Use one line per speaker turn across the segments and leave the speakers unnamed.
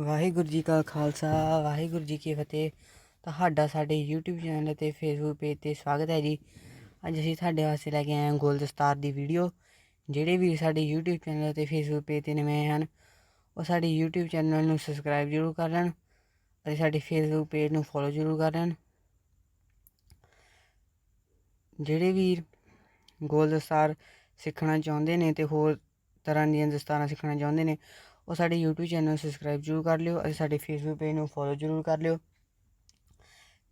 ਵਾਹਿਗੁਰੂ ਜੀ ਕਾ ਖਾਲਸਾ, ਵਾਹਿਗੁਰੂ ਜੀ ਕੀ ਫਤਿਹ। ਤੁਹਾਡਾ ਸਾਡੇ YouTube ਚੈਨਲ ਅਤੇ Facebook ਪੇਜ ਤੇ ਸਵਾਗਤ ਹੈ ਜੀ। ਅੱਜ ਅਸੀਂ ਤੁਹਾਡੇ ਵਾਸਤੇ ਲੈ ਕੇ ਆਏ ਹਾਂ ਗੋਲ ਦਸਤਾਰ ਦੀ ਵੀਡੀਓ ਜਿਹੜੇ ਵੀ ਸਾਡੇ YouTube ਚੈਨਲ ਅਤੇ Facebook ਪੇਜ ਤੇ ਨਵੇਂ ਹਨ, ਉਹ ਸਾਡੇ YouTube ਚੈਨਲ ਨੂੰ ਸਬਸਕ੍ਰਾਈਬ ਜ਼ਰੂਰ ਕਰ ਲੈਣ ਅਤੇ ਸਾਡੇ Facebook ਪੇਜ ਨੂੰ ਫੋਲੋ ਜ਼ਰੂਰ ਕਰ ਲੈਣ। ਜਿਹੜੇ ਵੀਰ ਗੋਲ ਦਸਤਾਰ ਸਿੱਖਣਾ ਚਾਹੁੰਦੇ ਨੇ ਤੇ ਹੋਰ ਤਰ੍ਹਾਂ ਦੀਆਂ ਦਸਤਾਰਾਂ ਸਿੱਖਣਾ ਚਾਹੁੰਦੇ ਨੇ ਉਹ ਸਾਡੇ YouTube ਚੈਨਲ ਨੂੰ ਸਬਸਕ੍ਰਾਈਬ ਜ਼ਰੂਰ ਕਰ ਲਿਓ ਅਤੇ ਸਾਡੇ Facebook ਪੇਜ ਨੂੰ ਫੋਲੋ ਜ਼ਰੂਰ ਕਰ ਲਿਓ।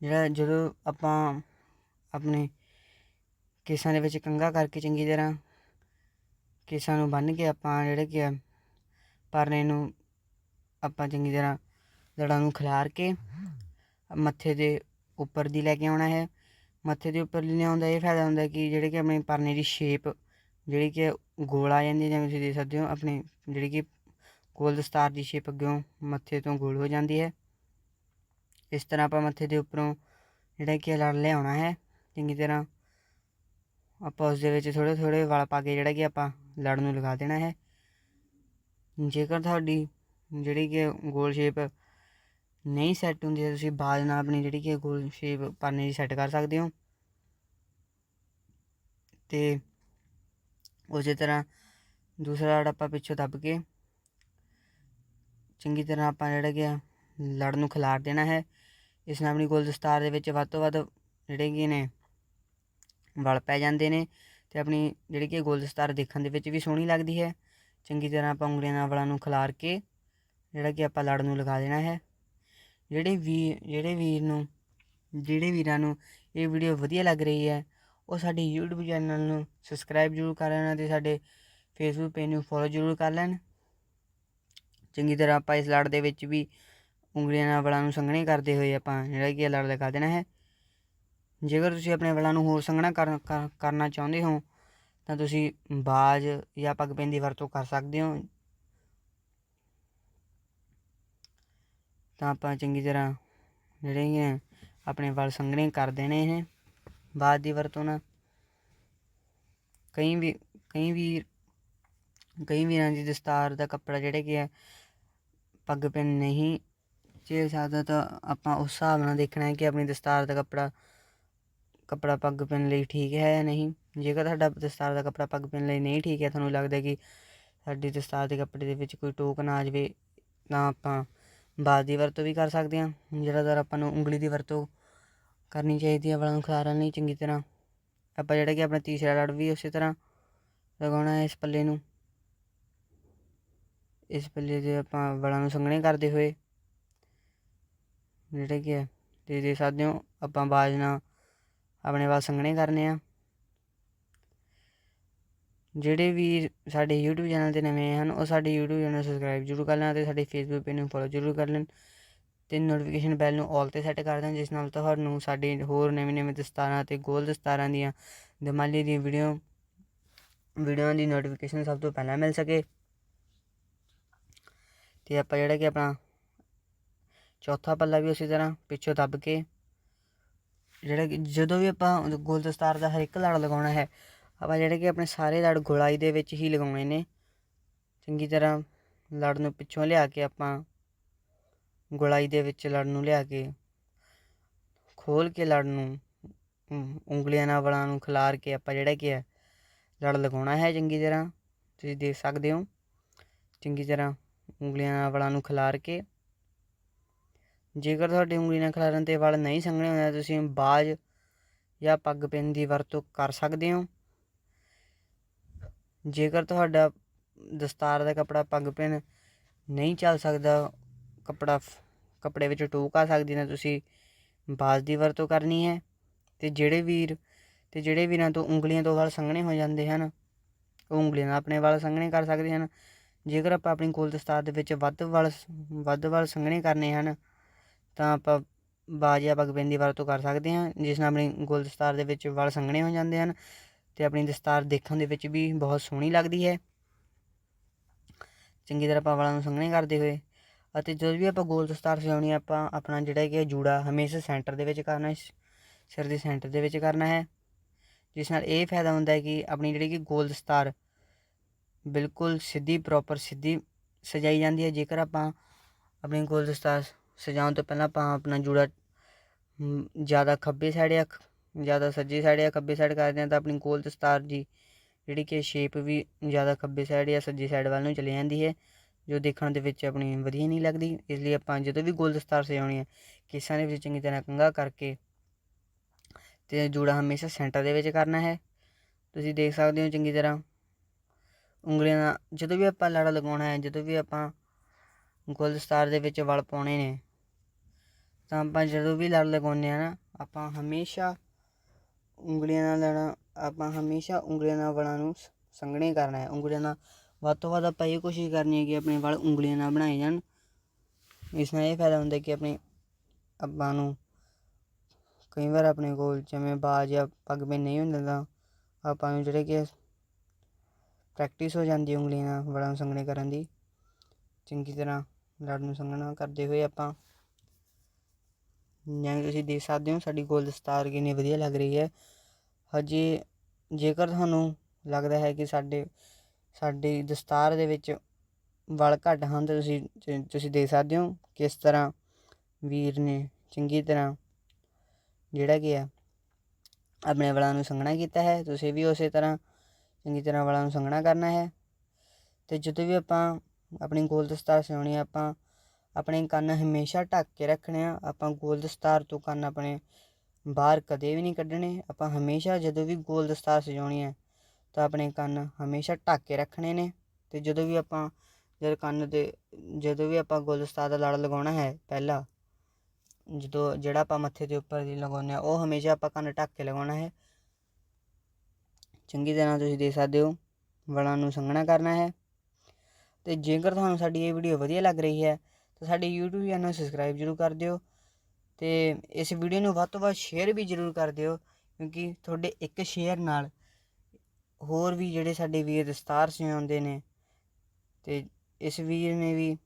ਜਿਹੜਾ ਜਦੋਂ ਆਪਾਂ ਆਪਣੇ ਕੇਸਾਂ ਦੇ ਵਿੱਚ ਕੰਘਾ ਕਰਕੇ ਚੰਗੀ ਤਰ੍ਹਾਂ ਕੇਸਾਂ ਨੂੰ ਬੰਨ੍ਹ ਕੇ ਆਪਾਂ ਜਿਹੜੇ ਕਿ ਪਰਨੇ ਨੂੰ ਆਪਾਂ ਚੰਗੀ ਤਰ੍ਹਾਂ ਜੜ੍ਹਾਂ ਨੂੰ ਖਿਲਾਰ ਕੇ ਮੱਥੇ ਦੇ ਉੱਪਰ ਦੀ ਲੈ ਕੇ ਆਉਣਾ ਹੈ। ਮੱਥੇ ਦੇ ਉੱਪਰ ਲਿਆਉਣ ਦਾ ਇਹ ਫਾਇਦਾ ਹੁੰਦਾ ਕਿ ਜਿਹੜੇ ਕਿ ਆਪਣੇ ਪਰਨੇ ਦੀ ਸ਼ੇਪ ਜਿਹੜੀ ਕਿ ਗੋਲ ਆ ਜਾਂਦੀ ਹੈ, ਜਿਵੇਂ ਤੁਸੀਂ ਦੇਖ ਸਕਦੇ ਹੋ, ਆਪਣੇ ਜਿਹੜੀ ਕਿ ਗੋਲ ਦਸਤਾਰ ਦੀ ਸ਼ੇਪ ਅੱਗਿਓਂ ਮੱਥੇ ਤੋਂ ਗੋਲ ਹੋ ਜਾਂਦੀ ਹੈ। ਇਸ ਤਰ੍ਹਾਂ ਆਪਾਂ ਮੱਥੇ ਦੇ ਉੱਪਰੋਂ ਜਿਹੜਾ ਕਿ ਲੜ ਲਿਆਉਣਾ ਹੈ, ਚੰਗੀ ਤਰ੍ਹਾਂ ਆਪਾਂ ਉਸ ਦੇ ਵਿੱਚ ਥੋੜ੍ਹੇ ਥੋੜ੍ਹੇ ਵਾਲ ਪਾ ਕੇ ਜਿਹੜਾ ਕਿ ਆਪਾਂ ਲੜ ਨੂੰ ਲਗਾ ਦੇਣਾ ਹੈ। ਜੇਕਰ ਤੁਹਾਡੀ ਜਿਹੜੀ ਕਿ ਗੋਲ ਸ਼ੇਪ ਨਹੀਂ ਸੈੱਟ ਹੁੰਦੀ ਹੈ, ਤੁਸੀਂ ਬਾਅਦ ਨਾਲ ਆਪਣੀ ਜਿਹੜੀ ਕਿ ਗੋਲ ਸ਼ੇਪ ਪਰਨੇ ਦੀ ਸੈੱਟ ਕਰ ਸਕਦੇ ਹੋ। ਤੇ ਉਸੇ ਤਰ੍ਹਾਂ ਦੂਸਰਾ ਲੜ ਆਪਾਂ ਪਿੱਛੋਂ ਦੱਬ ਕੇ ਚੰਗੀ ਤਰ੍ਹਾਂ ਆਪਾਂ ਜਿਹੜਾ ਕਿ ਲੜ ਨੂੰ ਖਿਲਾਰ ਦੇਣਾ ਹੈ। ਇਸ ਨਾਲ ਆਪਣੀ ਗੋਲ ਦਸਤਾਰ ਦੇ ਵਿੱਚ ਵੱਧ ਤੋਂ ਵੱਧ ਜਿਹੜੇ ਕਿ ਨੇ, ਵਲ ਪੈ ਜਾਂਦੇ ਨੇ ਤੇ ਆਪਣੀ ਜਿਹੜੀ ਕਿ ਗੋਲ ਦਸਤਾਰ ਦੇਖਣ ਦੇ ਵਿੱਚ ਵੀ ਸੋਹਣੀ ਲੱਗਦੀ ਹੈ। ਚੰਗੀ ਤਰ੍ਹਾਂ ਆਪਾਂ ਉਂਗਲੀਆਂ ਨਾਲ ਵਲਾਂ ਨੂੰ ਖਿਲਾਰ ਕੇ ਜਿਹੜਾ ਕਿ ਆਪਾਂ ਲੜ ਨੂੰ ਲਗਾ ਦੇਣਾ ਹੈ। ਜਿਹੜੇ ਵੀ, ਜਿਹੜੇ ਵੀਰ ਨੂੰ, ਜਿਹੜੇ ਵੀਰਾਂ ਨੂੰ ਇਹ ਵੀਡੀਓ ਵਧੀਆ ਲੱਗ ਰਹੀ ਹੈ, ਉਹ ਸਾਡੇ YouTube ਚੈਨਲ ਨੂੰ ਸਬਸਕ੍ਰਾਈਬ ਜ਼ਰੂਰ ਕਰ ਲੈਣ ਅਤੇ ਸਾਡੇ Facebook ਪੇਜ ਨੂੰ ਫੋਲੋ ਜ਼ਰੂਰ ਕਰ ਲੈਣ। ਚੰਗੀ ਤਰ੍ਹਾਂ ਆਪਾਂ ਇਸ ਲੜ ਦੇ ਵਿੱਚ ਵੀ ਉਂਗਲੀਆਂ ਨਾਲ ਵਲਾਂ ਨੂੰ ਸੰਘਣੇ ਕਰਦੇ ਹੋਏ ਆਪਾਂ ਜਿਹੜਾ ਕਿ ਲੜ ਲਗਾ ਦੇਣਾ ਹੈ। ਜੇਕਰ ਤੁਸੀਂ ਆਪਣੇ ਵਲਾਂ ਨੂੰ ਹੋਰ ਸੰਘਣਾ ਕਰਨਾ ਚਾਹੁੰਦੇ ਹੋ, ਤਾਂ ਤੁਸੀਂ ਬਾਜ ਜਾਂ ਪੱਗ ਪੈਨ ਦੀ ਵਰਤੋਂ ਕਰ ਸਕਦੇ ਹੋ। ਤਾਂ ਆਪਾਂ ਚੰਗੀ ਤਰ੍ਹਾਂ ਜਿਹੜੇ ਕਿ ਆਪਣੇ ਵਲ ਸੰਘਣੇ ਕਰ ਦੇਣੇ ਹੈ। ਬਾਜ ਦੀ ਵਰਤੋਂ ਨਾਲ ਕਈ ਵੀ ਕਈ ਵੀ ਕਈ ਵੀਰਾਂ ਦੀ ਦਸਤਾਰ ਦਾ ਕੱਪੜਾ ਜਿਹੜੇ ਕਿ ਹੈ ਪੱਗ ਪੈਨ ਨਹੀਂ। ਜੇ ਸਕਦਾ ਤਾਂ ਆਪਾਂ ਉਸ ਹਿਸਾਬ ਨਾਲ ਦੇਖਣਾ ਹੈ ਕਿ ਆਪਣੀ ਦਸਤਾਰ ਦਾ ਕੱਪੜਾ ਕੱਪੜਾ ਪੱਗ ਪੈਨ ਲਈ ਠੀਕ ਹੈ ਜਾਂ ਨਹੀਂ। ਜੇਕਰ ਤੁਹਾਡਾ ਦਸਤਾਰ ਦਾ ਕੱਪੜਾ ਪੱਗ ਪੈਨ ਲਈ ਨਹੀਂ ਠੀਕ ਹੈ, ਤੁਹਾਨੂੰ ਲੱਗਦਾ ਕਿ ਸਾਡੀ ਦਸਤਾਰ ਦੇ ਕੱਪੜੇ ਦੇ ਵਿੱਚ ਕੋਈ ਟੋਕ ਨਾ ਆ ਜਾਵੇ, ਤਾਂ ਆਪਾਂ ਬਾਜ਼ ਦੀ ਵਰਤੋਂ ਵੀ ਕਰ ਸਕਦੇ ਹਾਂ। ਜ਼ਿਆਦਾਤਰ ਆਪਾਂ ਨੂੰ ਉਂਗਲੀ ਦੀ ਵਰਤੋਂ ਕਰਨੀ ਚਾਹੀਦੀ ਹੈ, ਵਾਲਾਂ ਨੂੰ ਖਿਲਾਰਨ ਲਈ ਚੰਗੀ ਤਰ੍ਹਾਂ। ਆਪਾਂ ਜਿਹੜਾ ਕਿ ਆਪਣਾ ਤੀਸਰਾ ਰੜ ਵੀ ਉਸੇ ਤਰ੍ਹਾਂ ਲਗਾਉਣਾ ਹੈ ਇਸ ਪੱਲੇ ਨੂੰ। ਇਸ ਪੱਲੇ ਦੇ ਆਪਾਂ ਵਾਲਾਂ ਨੂੰ ਸੰਘਣੇ ਕਰਦੇ ਹੋਏ। ਜਿਹੜੇ ਕਿ ਤੇ ਦੇ ਸਕਦੇ ਹੋ ਆਪਾਂ ਬਾਜ ਨਾਲ ਆਪਣੇ ਵਾਲ ਸੰਘਣੇ ਕਰਨੇ ਆ। ਜਿਹੜੇ ਵੀ ਸਾਡੇ YouTube ਚੈਨਲ ਤੇ ਨਵੇਂ ਹਨ, ਉਹ ਸਾਡੇ YouTube ਚੈਨਲ ਨੂੰ ਸਬਸਕ੍ਰਾਈਬ ਜ਼ਰੂਰ ਕਰ ਲੈਣ ਅਤੇ ਸਾਡੇ Facebook ਪੇਜ ਨੂੰ ਫੋਲੋ ਜ਼ਰੂਰ ਕਰ ਲੈਣ ਤੇ ਨੋਟੀਫਿਕੇਸ਼ਨ ਬੈਲ ਨੂੰ ਆਲ ਤੇ ਸੈੱਟ ਕਰ ਦੇਣ, ਜਿਸ ਨਾਲ ਤੁਹਾਨੂੰ ਸਾਡੇ ਹੋਰ ਨਵੇਂ ਨਵੇਂ ਦਸਤਾਰਾਂ ਤੇ ਗੋਲ ਦਸਤਾਰਾਂ ਦੀਆਂ, ਦਿਮਾਲੀ ਦੀਆਂ ਵੀਡੀਓ ਵੀਡੀਓ ਦੀ ਨੋਟੀਫਿਕੇਸ਼ਨ ਸਭ ਤੋਂ ਪਹਿਲਾਂ ਮਿਲ ਸਕੇ। ਤੇ ਆਪਾਂ ਜਿਹੜਾ ਕਿ ਆਪਣਾ ਚੌਥਾ ਪੱਲਾ ਵੀ ਉਸੇ ਤਰ੍ਹਾਂ ਪਿੱਛੋਂ ਦੱਬ ਕੇ ਜਿਹੜਾ ਕਿ ਜਦੋਂ ਵੀ ਆਪਾਂ ਗੋਲ ਦਸਤਾਰ ਦਾ ਹਰ ਇੱਕ ਲੜ ਲਗਾਉਣਾ ਹੈ, ਆਪਾਂ ਜਿਹੜੇ ਕਿ ਆਪਣੇ ਸਾਰੇ ਲੜ ਗੋਲਾਈ ਦੇ ਵਿੱਚ ਹੀ ਲਗਾਉਣੇ ਨੇ। ਚੰਗੀ ਤਰ੍ਹਾਂ ਲੜ ਨੂੰ ਪਿੱਛੋਂ ਲਿਆ ਕੇ ਆਪਾਂ ਗੋਲਾਈ ਦੇ ਵਿੱਚ ਲੜ ਨੂੰ ਲਿਆ ਕੇ ਖੋਲ ਕੇ ਲੜ ਨੂੰ ਉਂਗਲੀਆਂ ਨਾਲ ਵਲਾਂ ਨੂੰ ਖਿਲਾਰ ਕੇ ਆਪਾਂ ਜਿਹੜਾ ਕਿ ਹੈ ਲੜ ਲਗਾਉਣਾ ਹੈ ਚੰਗੀ ਤਰ੍ਹਾਂ। ਤੁਸੀਂ ਦੇਖ ਸਕਦੇ ਹੋ। ਚੰਗੀ ਤਰ੍ਹਾਂ ਉਂਗਲੀਆਂ ਵਾਲਾਂ ਨੂੰ ਖਿਲਾਰ ਕੇ। ਜੇਕਰ ਤੁਹਾਡੀ ਉਂਗਲੀ ਨਾਲ ਖਿਲਾਰਨ ਤੇ ਵਾਲ ਨਹੀਂ ਸੰਘਣੇ ਹੁੰਦੇ, ਤੁਸੀਂ ਬਾਜ ਜਾਂ ਪੱਗ ਪਿੰਨ ਦੀ ਵਰਤੋਂ ਕਰ ਸਕਦੇ ਹੋ। ਜੇਕਰ ਤੁਹਾਡਾ ਦਸਤਾਰ ਦਾ ਕਪੜਾ ਪੱਗ ਪਿੰਨ ਨਹੀਂ ਚੱਲ ਸਕਦਾ, ਕਪੜਾ ਕਪੜੇ ਵਿੱਚ ਟੋਕ ਆ ਸਕਦੀ ਨਾ ਤੁਸੀਂ ਬਾਜ ਦੀ ਵਰਤੋਂ ਕਰਨੀ ਹੈ। ਤੇ ਜਿਹੜੇ ਵੀਰ, ਤੇ ਜਿਹੜੇ ਵੀਰਾਂ ਤੋਂ ਉਂਗਲੀਆਂ ਤੋਂ ਵਾਲ ਸੰਘਣੇ ਹੋ ਜਾਂਦੇ ਹਨ, ਉਹ ਉਂਗਲੀਆਂ ਨਾਲ ਆਪਣੇ ਵਾਲ ਸੰਘਣੇ ਕਰ ਸਕਦੇ ਹਨ। ਜੇਕਰ ਆਪਾਂ ਆਪਣੀ ਗੋਲ ਦਸਤਾਰ ਦੇ ਵਿੱਚ ਵੱਧ ਵਾਲ ਵੱਧ ਵਾਲ ਸੰਘਣੇ ਕਰਨੇ ਹਨ, ਤਾਂ ਆਪਾਂ ਬਾਜ ਜਾਂ ਪੱਗ ਪੈਨ ਦੀ ਵਰਤੋਂ ਕਰ ਸਕਦੇ ਹਾਂ, ਜਿਸ ਨਾਲ ਆਪਣੀ ਗੋਲ ਦਸਤਾਰ ਦੇ ਵਿੱਚ ਵਾਲ ਸੰਘਣੇ ਹੋ ਜਾਂਦੇ ਹਨ ਤੇ ਆਪਣੀ ਦਸਤਾਰ ਦੇਖਣ ਦੇ ਵਿੱਚ ਵੀ ਬਹੁਤ ਸੋਹਣੀ ਲੱਗਦੀ ਹੈ। ਚੰਗੀ ਤਰ੍ਹਾਂ ਆਪਾਂ ਵਾਲਾਂ ਨੂੰ ਸੰਘਣੇ ਕਰਦੇ ਹੋਏ ਅਤੇ ਜਦੋਂ ਵੀ ਆਪਾਂ ਗੋਲ ਦਸਤਾਰ ਸਜਾਉਣੀ ਆਪਾਂ ਆਪਣਾ ਜਿਹੜਾ ਕਿ ਜੂੜਾ ਹਮੇਸ਼ਾ ਸੈਂਟਰ ਦੇ ਵਿੱਚ ਕਰਨਾ ਸਿਰ ਦੇ ਸੈਂਟਰ ਦੇ ਵਿੱਚ ਕਰਨਾ ਹੈ, ਜਿਸ ਨਾਲ ਇਹ ਫਾਇਦਾ ਹੁੰਦਾ ਹੈ ਕਿ ਆਪਣੀ ਜਿਹੜੀ ਕਿ ਗੋਲ ਦਸਤਾਰ ਬਿਲਕੁਲ ਸਿੱਧੀ ਪ੍ਰੋਪਰ ਸਿੱਧੀ ਸਜਾਈ ਜਾਂਦੀ ਹੈ। ਜੇਕਰ ਆਪਾਂ ਆਪਣੀ ਗੋਲ ਦਸਤਾਰ ਸਜਾਉਣ ਤੋਂ ਪਹਿਲਾਂ ਆਪਾਂ ਆਪਣਾ ਜੂੜਾ ਜ਼ਿਆਦਾ ਖੱਬੇ ਸਾਈਡ ਜਾਂ ਜ਼ਿਆਦਾ ਸੱਜੇ ਸਾਈਡ ਜਾਂ ਖੱਬੇ ਸਾਈਡ ਕਰਦੇ ਹਾਂ ਤਾਂ ਆਪਣੀ ਗੋਲ ਦਸਤਾਰ ਦੀ ਜਿਹੜੀ ਕਿ ਸ਼ੇਪ ਵੀ ਜ਼ਿਆਦਾ ਖੱਬੇ ਸਾਈਡ ਜਾਂ ਸੱਜੇ ਸਾਈਡ ਵੱਲ ਨੂੰ ਚਲੇ ਜਾਂਦੀ ਹੈ, ਜੋ ਦੇਖਣ ਦੇ ਵਿੱਚ ਆਪਣੀ ਵਧੀਆ ਨਹੀਂ ਲੱਗਦੀ। ਇਸ ਲਈ ਆਪਾਂ ਜਦੋਂ ਵੀ ਗੋਲ ਦਸਤਾਰ ਸਜਾਉਣੀ ਹੈ, ਕੇਸਾਂ ਦੇ ਵਿੱਚ ਚੰਗੀ ਤਰ੍ਹਾਂ ਕੰਘਾ ਕਰਕੇ ਤੇ ਜੂੜਾ ਹਮੇਸ਼ਾ ਸੈਂਟਰ ਦੇ ਵਿੱਚ ਕਰਨਾ ਹੈ। ਤੁਸੀਂ ਦੇਖ ਸਕਦੇ ਹੋ ਚੰਗੀ ਤਰ੍ਹਾਂ ਉਂਗਲੀਆਂ ਨਾਲ, ਜਦੋਂ ਵੀ ਆਪਾਂ ਲੜਾ ਲਗਾਉਣਾ ਹੈ, ਜਦੋਂ ਵੀ ਆਪਾਂ ਗੋਲ ਦਸਤਾਰ ਦੇ ਵਿੱਚ ਵਲ ਪਾਉਣੇ ਨੇ, ਤਾਂ ਆਪਾਂ ਜਦੋਂ ਵੀ ਲੜ ਲਗਾਉਂਦੇ ਆ ਨਾ, ਆਪਾਂ ਹਮੇਸ਼ਾ ਉਂਗਲੀਆਂ ਨਾਲ ਲੜਾ ਆਪਾਂ ਹਮੇਸ਼ਾ ਉਂਗਲੀਆਂ ਨਾਲ ਵਲਾਂ ਨੂੰ ਸ- ਸੰਘਣੇ ਕਰਨਾ ਹੈ। ਉਂਗਲੀਆਂ ਨਾਲ ਵੱਧ ਤੋਂ ਵੱਧ ਆਪਾਂ ਇਹ ਕੋਸ਼ਿਸ਼ ਕਰਨੀ ਹੈ ਕਿ ਆਪਣੇ ਵਲ ਉਂਗਲੀਆਂ ਨਾਲ ਬਣਾਏ ਜਾਣ। ਇਸ ਨਾਲ ਇਹ ਫਾਇਦਾ ਹੁੰਦਾ ਕਿ ਆਪਣੇ ਆਪਾਂ ਨੂੰ ਕਈ ਵਾਰ ਆਪਣੇ ਕੋਲ ਜਿਵੇਂ ਬਾਜ ਜਾਂ ਪੱਗ ਬੇ ਨਹੀਂ ਹੁੰਦਾ ਤਾਂ ਆਪਾਂ ਨੂੰ ਜਿਹੜੇ ਕਿ ਪ੍ਰੈਕਟਿਸ ਹੋ ਜਾਂਦੀ ਹੈ ਉਂਗਲੀਆਂ ਨਾਲ, ਵਲਾਂ ਨੂੰ ਸੰਘਣੇ ਕਰਨ ਦੀ। ਚੰਗੀ ਤਰ੍ਹਾਂ ਲੜ ਨੂੰ ਸੰਘਣਾ ਕਰਦੇ ਹੋਏ ਆਪਾਂ ਜਿਵੇਂ ਤੁਸੀਂ ਦੇਖ ਸਕਦੇ ਹੋ, ਸਾਡੀ ਗੋਲ ਦਸਤਾਰ ਕਿੰਨੀ ਵਧੀਆ ਲੱਗ ਰਹੀ ਹੈ। ਹਜੇ ਜੇਕਰ ਤੁਹਾਨੂੰ ਲੱਗਦਾ ਹੈ ਕਿ ਸਾਡੇ, ਸਾਡੀ ਦਸਤਾਰ ਦੇ ਵਿੱਚ ਵਲ ਘੱਟ ਹਨ, ਤਾਂ ਤੁਸੀਂ ਤੁਸੀਂ ਦੇਖ ਸਕਦੇ ਹੋ ਕਿਸ ਤਰ੍ਹਾਂ ਵੀਰ ਨੇ ਚੰਗੀ ਤਰ੍ਹਾਂ ਜਿਹੜਾ ਕਿ ਆ ਆਪਣੇ ਵਲਾਂ ਨੂੰ ਸੰਘਣਾ ਕੀਤਾ ਹੈ। ਤੁਸੀਂ ਵੀ ਉਸੇ ਤਰ੍ਹਾਂ ਚੰਗੀ ਤਰ੍ਹਾਂ ਵਾਲਾਂ ਨੂੰ ਸੰਘਣਾ ਕਰਨਾ ਹੈ। ਤੇ ਜਦੋਂ ਵੀ ਆਪਾਂ ਆਪਣੀ ਗੋਲ ਦਸਤਾਰ ਸਜਾਉਣੀ ਆ, ਆਪਾਂ ਆਪਣੇ ਕੰਨ ਹਮੇਸ਼ਾ ਢੱਕ ਕੇ ਰੱਖਣੇ ਆ। ਆਪਾਂ ਗੋਲ ਦਸਤਾਰ ਤੋਂ ਕੰਨ ਆਪਣੇ ਬਾਹਰ ਕਦੇ ਵੀ ਨਹੀਂ ਕੱਢਣੇ। ਆਪਾਂ ਹਮੇਸ਼ਾ ਜਦੋਂ ਵੀ ਗੋਲ ਦਸਤਾਰ ਸਜਾਉਣੀ ਹੈ ਤਾਂ ਆਪਣੇ ਕੰਨ ਹਮੇਸ਼ਾ ਢੱਕ ਕੇ ਰੱਖਣੇ ਨੇ। ਤੇ ਜਦੋਂ ਵੀ ਆਪਾਂ, ਜਦ ਕੰਨ ਤੇ, ਜਦੋਂ ਵੀ ਆਪਾਂ ਗੋਲ ਦਸਤਾਰ ਦਾ ਲੜ ਲਗਾਉਣਾ ਹੈ ਪਹਿਲਾਂ, ਜਦੋਂ ਜਿਹੜਾ ਆਪਾਂ ਮੱਥੇ ਦੇ ਉੱਪਰ ਦੀ ਲਗਾਉਂਦੇ ਆ, ਉਹ ਹਮੇਸ਼ਾ ਆਪਾਂ ਕੰਨ ਢੱਕ ਕੇ ਲਗਾਉਣਾ ਹੈ। ਚੰਗੀ ਤਰ੍ਹਾਂ ਤੁਸੀਂ ਦੇਖ ਸਕਦੇ ਹੋ ਵਲਾਂ ਨੂੰ ਸੰਘਣਾ ਕਰਨਾ ਹੈ। ਤੇ ਜੇਕਰ ਤੁਹਾਨੂੰ ਸਾਡੀ ਇਹ ਵੀਡੀਓ ਵਧੀਆ ਲੱਗ ਰਹੀ ਹੈ, ਤਾਂ ਸਾਡੇ YouTube ਚੈਨਲ ਸਬਸਕ੍ਰਾਈਬ ਜ਼ਰੂਰ ਕਰ ਦਿਓ ਤੇ ਇਸ ਵੀਡੀਓ ਨੂੰ ਵੱਧ ਤੋਂ ਵੱਧ ਸ਼ੇਅਰ ਵੀ ਜ਼ਰੂਰ ਕਰ ਦਿਓ, ਕਿਉਂਕਿ ਤੁਹਾਡੇ ਇੱਕ ਸ਼ੇਅਰ ਨਾਲ ਹੋਰ ਵੀ ਜਿਹੜੇ ਸਾਡੇ ਵੀਰ ਦਸਤਾਰ ਸਜਾਉਂਦੇ ਨੇ, ਤੇ ਇਸ ਵੀਰ ਨੇ ਵੀ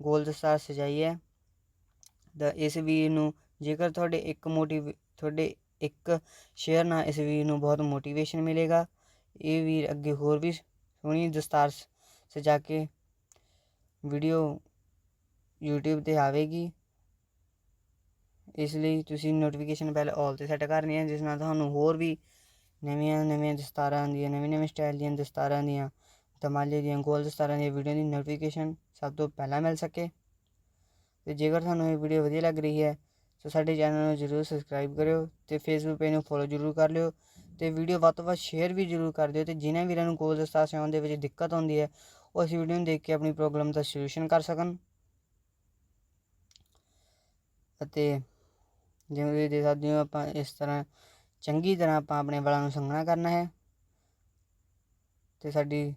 ਗੋਲ ਦਸਤਾਰ ਸਜਾਈ ਹੈ। ਤਾਂ ਇਸ ਵੀਰ ਨੂੰ ਜੇਕਰ ਤੁਹਾਡੇ ਇੱਕ ਮੋਟਿਵ ਤੁਹਾਡੇ ਇੱਕ ਸ਼ੇਅਰ ਨਾਲ ਇਸ ਵੀਰ ਨੂੰ ਬਹੁਤ ਮੋਟੀਵੇਸ਼ਨ ਮਿਲੇਗਾ। ਇਹ ਵੀਰ ਅੱਗੇ ਹੋਰ ਵੀ ਸੋਹਣੀ ਦਸਤਾਰ ਸਜਾ ਕੇ ਵੀਡੀਓ YouTube ਤੇ ਆਵੇਗੀ। ਇਸ ਲਈ ਤੁਸੀਂ ਨੋਟੀਫਿਕੇਸ਼ਨ ਬੈਲ ਆਲ ਤੇ ਸੈੱਟ ਕਰਨੀ ਹੈ, ਜਿਸ ਨਾਲ ਤੁਹਾਨੂੰ ਹੋਰ ਵੀ ਨਵੀਆਂ ਨਵੀਆਂ ਦਸਤਾਰਾਂ ਆਉਂਦੀਆਂ ਨਵੇਂ ਨਵੇਂ ਸਟਾਈਲ ਦੀਆਂ ਦਸਤਾਰਾਂ ਦੀਆਂ ਤਮਾਲੇ ਦੀਆਂ, ਗੋਲ ਦਸਤਾਰਾਂ ਦੀਆਂ ਵੀਡੀਓ ਦੀ ਨੋਟੀਫਿਕੇਸ਼ਨ ਸਭ ਤੋਂ ਪਹਿਲਾਂ ਮਿਲ ਸਕੇ। ਤੇ ਜੇਕਰ ਤੁਹਾਨੂੰ ਇਹ ਵੀਡੀਓ ਵਧੀਆ ਲੱਗ ਰਹੀ ਹੈ ਤਾਂ ਸਾਡੇ ਚੈਨਲ ਨੂੰ ਜ਼ਰੂਰ ਸਬਸਕ੍ਰਾਈਬ ਕਰਿਓ ਤੇ ਫੇਸਬੁੱਕ ਪੇਜ ਨੂੰ ਫੋਲੋ ਜ਼ਰੂਰ ਕਰ ਲਿਓ ਤੇ ਵੀਡੀਓ ਵੱਧ ਤੋਂ ਵੱਧ ਸ਼ੇਅਰ ਵੀ ਜ਼ਰੂਰ ਕਰ ਦਿਓ ਤੇ ਜਿਨ੍ਹਾਂ ਵੀਰਾਂ ਨੂੰ ਗੋਲ ਦਸਤਾਰ ਸਿਆਉਣ ਦੇ ਵਿੱਚ ਦਿੱਕਤ ਆਉਂਦੀ ਹੈ ਉਹ ਇਸ ਵੀਡੀਓ ਨੂੰ ਦੇਖ ਕੇ ਆਪਣੀ ਪ੍ਰੋਬਲਮ ਦਾ ਸੋਲੂਸ਼ਨ ਕਰ ਸਕਣ। ਅਤੇ ਜਿਵੇਂ ਤੁਸੀਂ ਦੇਖ ਸਕਦੇ ਹੋ, ਆਪਾਂ ਇਸ ਤਰ੍ਹਾਂ ਚੰਗੀ ਤਰ੍ਹਾਂ ਆਪਾਂ ਆਪਣੇ ਵਾਲਾਂ ਨੂੰ ਸੰਘਣਾ ਕਰਨਾ ਹੈ ਤੇ ਸਾਡੀ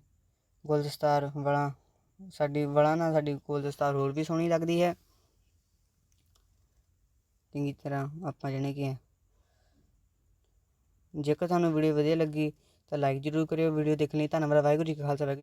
ਗੋਲ ਦਸਤਾਰ ਵਾਲਾਂ, ਸਾਡੀ ਵਾਲਾਂ ਨਾਲ ਸਾਡੀ ਗੋਲ ਦਸਤਾਰ ਹੋਰ ਵੀ ਸੋਹਣੀ ਲੱਗਦੀ ਹੈ। ਚੰਗੀ ਤਰ੍ਹਾਂ ਆਪਾਂ ਜਾਣੇ ਕਿ ਜੇਕਰ ਤੁਹਾਨੂੰ ਵੀਡੀਓ ਵਧੀਆ ਲੱਗੀ ਤਾਂ ਲਾਈਕ ਜ਼ਰੂਰ ਕਰਿਓ। ਵੀਡੀਓ ਦੇਖਣ ਲਈ ਧੰਨਵਾਦ। ਵਾਹਿਗੁਰੂ ਜੀ ਕਾ ਖਾਲਸਾ, ਵਾਹਿਗੁਰੂ